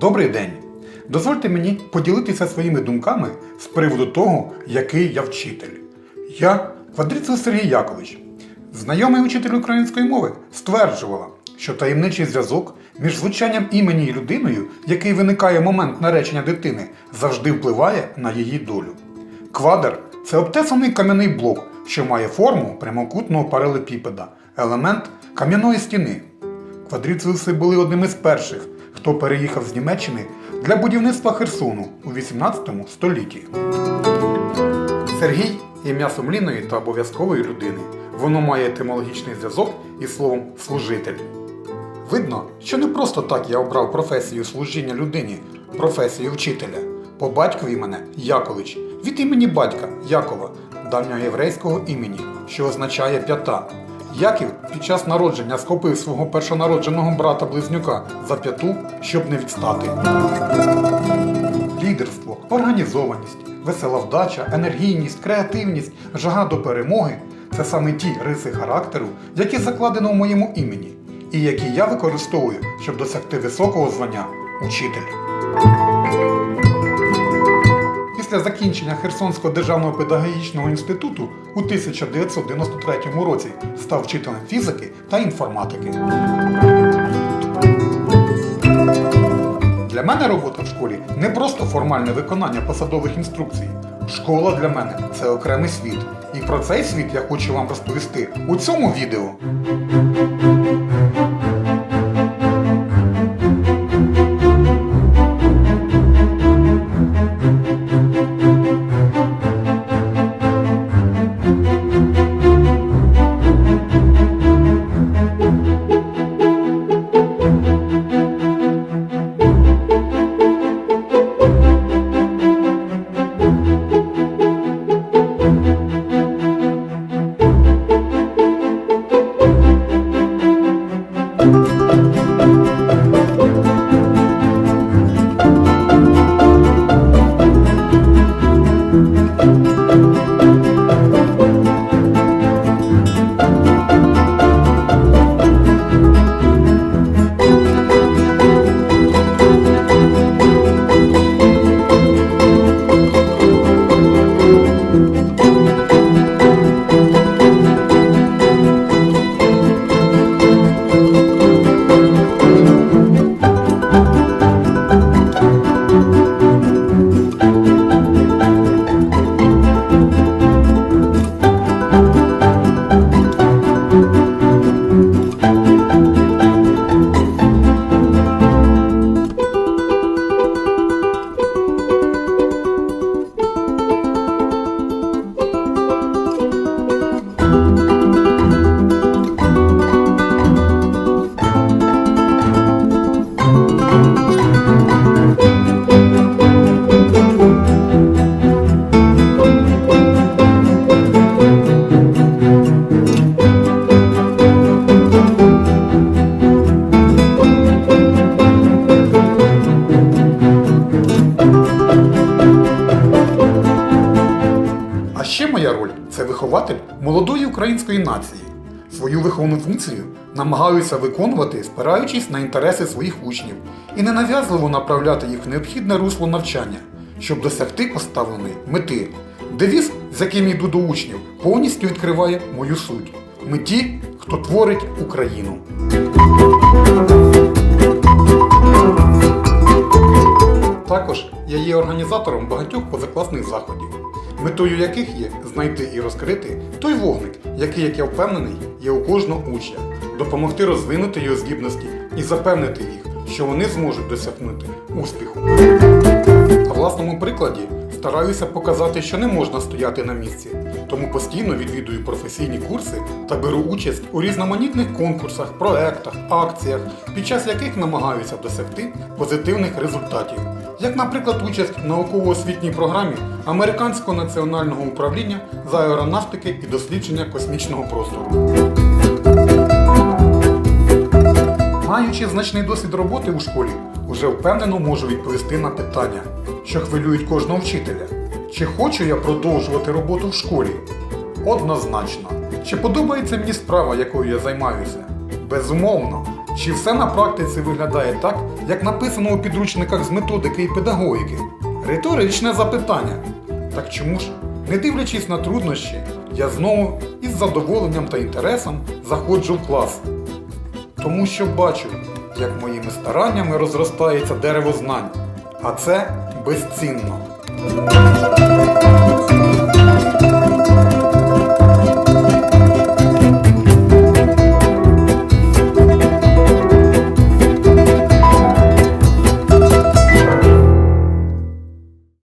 Добрий день! Дозвольте мені поділитися своїми думками з приводу того, який я вчитель. Я Квадрицький Сергій Якович, знайомий учитель української мови, стверджувала, що таємничий зв'язок між звучанням імені і людиною, який виникає в момент наречення дитини, завжди впливає на її долю. Квадр це обтесаний кам'яний блок, що має форму прямокутного паралепіпеда, елемент кам'яної стіни. Квадріцеуси були одним із перших, хто переїхав з Німеччини для будівництва Херсону у 18 столітті. Сергій ім'я сумлінної та обов'язкової людини. Воно має етимологічний зв'язок із словом служитель. Видно, що не просто так я обрав професію служіння людині, професію вчителя. По батькові мене Якович, від імені батька Якова, давньоєврейського імені, що означає п'ята. Яків під час народження схопив свого першонародженого брата-близнюка за п'яту, щоб не відстати. Лідерство, організованість, весела вдача, енергійність, креативність, жага до перемоги це саме ті риси характеру, які закладено в моєму імені, і які я використовую, щоб досягти високого звання учитель. Після закінчення Херсонського державного педагогічного інституту у 1993 році став вчителем фізики та інформатики. Для мене робота в школі не просто формальне виконання посадових інструкцій. Школа для мене це окремий світ. І про цей світ я хочу вам розповісти у цьому відео. А ще моя роль це вихователь молодої української нації. Свою виховну функцію намагаюся виконувати, спираючись на інтереси своїх учнів і ненав'язливо направляти їх в необхідне русло навчання, щоб досягти поставленої мети. Девіз, з яким йду до учнів, повністю відкриває мою суть. Ми ті, хто творить Україну. Також я є організатором багатьох позакласних заходів, метою яких є знайти і розкрити той вогник, який, як я впевнений, є у кожного учня, допомогти розвинути його здібності і запевнити їх, що вони зможуть досягнути успіху. Власному прикладі стараюся показати, що не можна стояти на місці, тому постійно відвідую професійні курси та беру участь у різноманітних конкурсах, проектах, акціях, під час яких намагаюся досягти позитивних результатів, як, наприклад, участь в науково-освітній програмі Американського національного управління з аеронавтики і дослідження космічного простору. Маючи значний досвід роботи у школі, уже впевнено можу відповісти на питання, що хвилюють кожного вчителя. Чи хочу я продовжувати роботу в школі? Однозначно. Чи подобається мені справа, якою я займаюся? Безумовно. Чи все на практиці виглядає так, як написано у підручниках з методики і педагогіки. Риторичне запитання. Так чому ж, не дивлячись на труднощі, я знову із задоволенням та інтересом заходжу в клас. Тому що бачу, як моїми стараннями розростається дерево знань, а це безцінно.